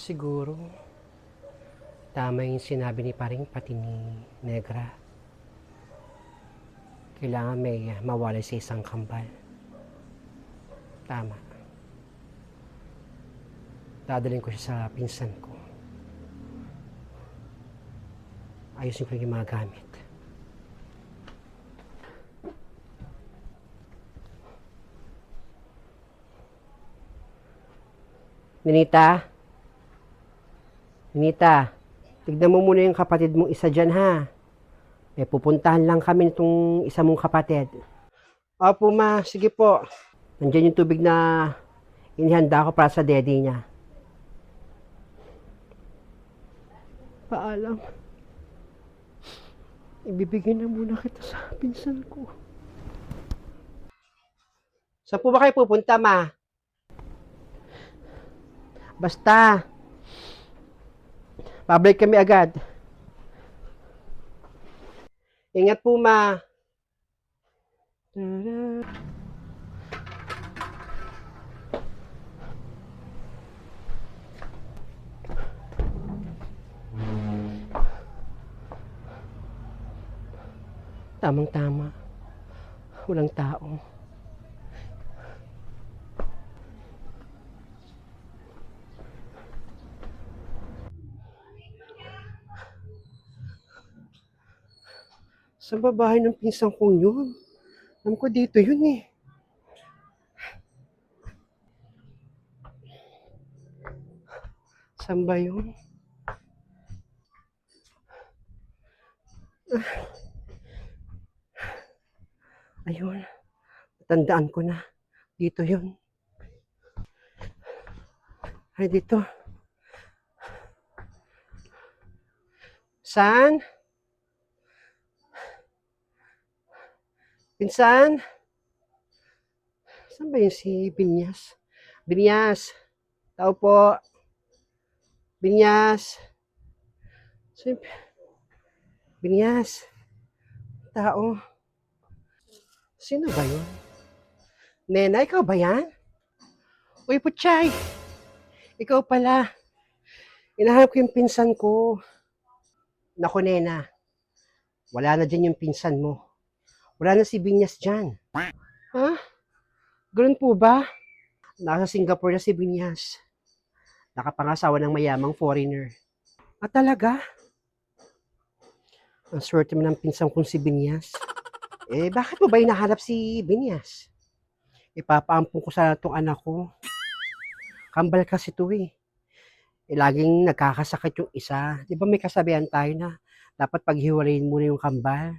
Siguro, tama yung sinabi ni paring pati ni Negra. Kailangan may mawalay sa isang kambal. Tama. Dadalhin ko siya sa pinsan ko. Ayusin ko yung mga gamit. Ninita? Ninita, tignan mo muna yung kapatid mong isa dyan ha. May pupuntahan lang kami nitong isa mong kapatid. Opo ma, sige po. Nandiyan yung tubig na inihanda ko para sa daddy niya. Paalam. Ibibigay na muna kita sa pinsan ko. Saan po ba kayo pupunta, ma? Basta. Pabalik kami agad. Ingat po, ma. Tamang-tama. Walang tao. Sa babae ng pinsan kong yun. Alam ko dito yun eh. Saan ba yun? Ayun. Tandaan ko na. Dito yun. Ay, dito. Saan? Pinsan? Saan ba yung si Binyas? Binyas. Tao po. Binyas. Si Binyas. Tao. Sino ba yun? Nena, ikaw ba yan? Uy, Putchay. Ikaw pala. Inahanap ko yung pinsan ko. Naku, Nena. Wala na dyan yung pinsan mo. Wala na si Binyas dyan. Ha? Ganun po ba? Nasa Singapore na si Binyas. Nakapangasawa ng mayamang foreigner. Ah, talaga? Ang swerte mo ng pinsan kong si Binyas. Eh, bakit mo ba hinahanap si Binyas? Ipapaampun ko sa itong anak ko. Kambal kasi to eh. eh. Laging nagkakasakit yung isa. Di ba may kasabihan tayo na dapat paghiwalayin muna yung kambal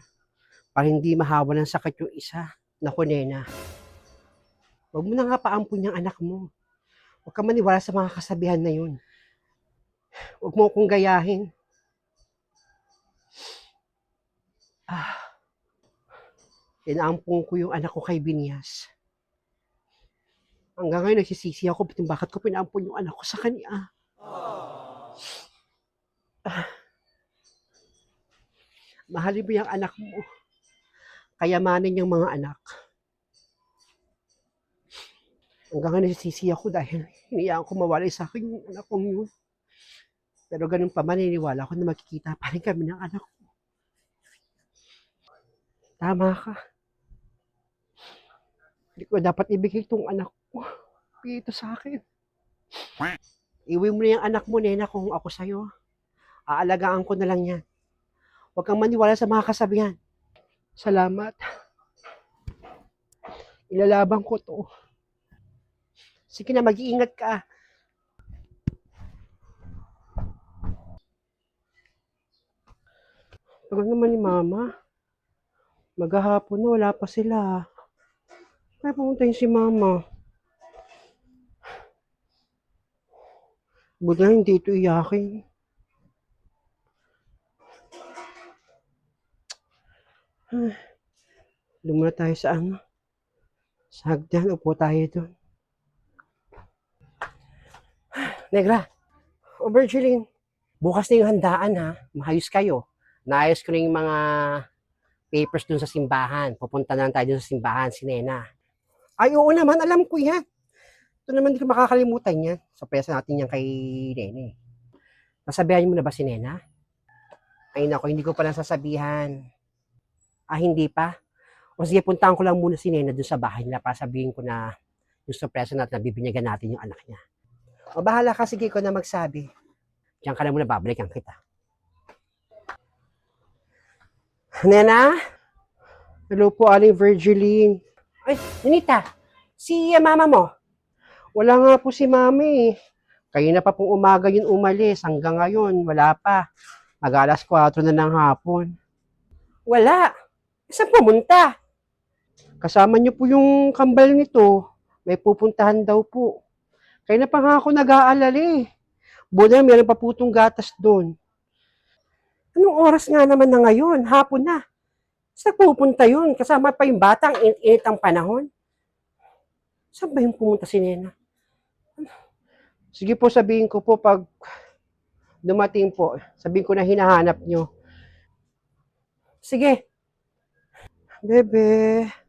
para hindi mahawa ng sakit yung isa. Naku, nena. Huwag mo na nga paampun yung anak mo. Huwag ka maniwala sa mga kasabihan na yun. Huwag mo akong gayahin. Ah. Inaampun ko yung anak ko kay Binyas. Hanggang ngayon, nagsisisi ako kung bakit ko pinaampun yung anak ko sa kanya. Ah. Mahalin mo yung anak mo kayamanin yung mga anak. Hanggang nasisisi ako dahil hiniyaan ko mawalay sa akin yung anak kong yun. Pero ganun pa, maniniwala ako na makikita pa rin kami ng anak ko. Tama ka. Hindi ko dapat ibigay itong anak ko. Bigay ito sa akin. Iwi mo na yung anak mo, nena, kung ako sa'yo. Aalagaan ko na lang yan. Huwag kang maniwala sa mga kasabihan. Salamat. Ilalaban ko to. Sige na, mag-iingat ka. Tagal naman ni Mama. Maghahapon na, wala pa sila. Kaya pumunta yun si Mama. Buti na hindi ito iyakin. Doon muna tayo sa ano. Sa hagdan, upo tayo doon. Negra, o Virgilin, bukas na yung handaan ha. Mahayos kayo. Naayos ko na yung mga papers dun sa simbahan. Pupunta na lang tayo dun sa simbahan, si Nena. Ay, oo naman, alam ko yan. Ito naman hindi ko makakalimutan yan. Surpresa natin yan kay Nene. Nasabihan mo na ba si Nena? Ay nako, hindi ko pa sasabihan. Ah, hindi pa? O sige, puntahan ko lang muna si Nena dun sa bahay nila para sabihin ko na yung surpresa natin na bibinyagan natin yung anak niya. O bahala ka, sige ko na magsabi. Diyan ka na muna, babalikan kita. Nena? Hello po, Aling Virgiline. Ay, Ninita, si ah, mama mo? Wala nga po si mami. Kayo na pa pong umaga yun umalis. Hanggang ngayon, wala pa. Mag alas 4 na ng hapon. Wala. Saan pumunta? Kasama niyo po yung kambal nito. May pupuntahan daw po. Kaya na pa nga ako nag-aalala eh. Buti meron pa po itong gatas doon. Anong oras nga naman na ngayon? Hapon na. Saan pupunta yun? Kasama pa yung batang init ang panahon. Saan ba yung pumunta si Nena? Sige po, sabihin ko po pag dumating po. Sabihin ko na hinahanap nyo. Sige. Bebe.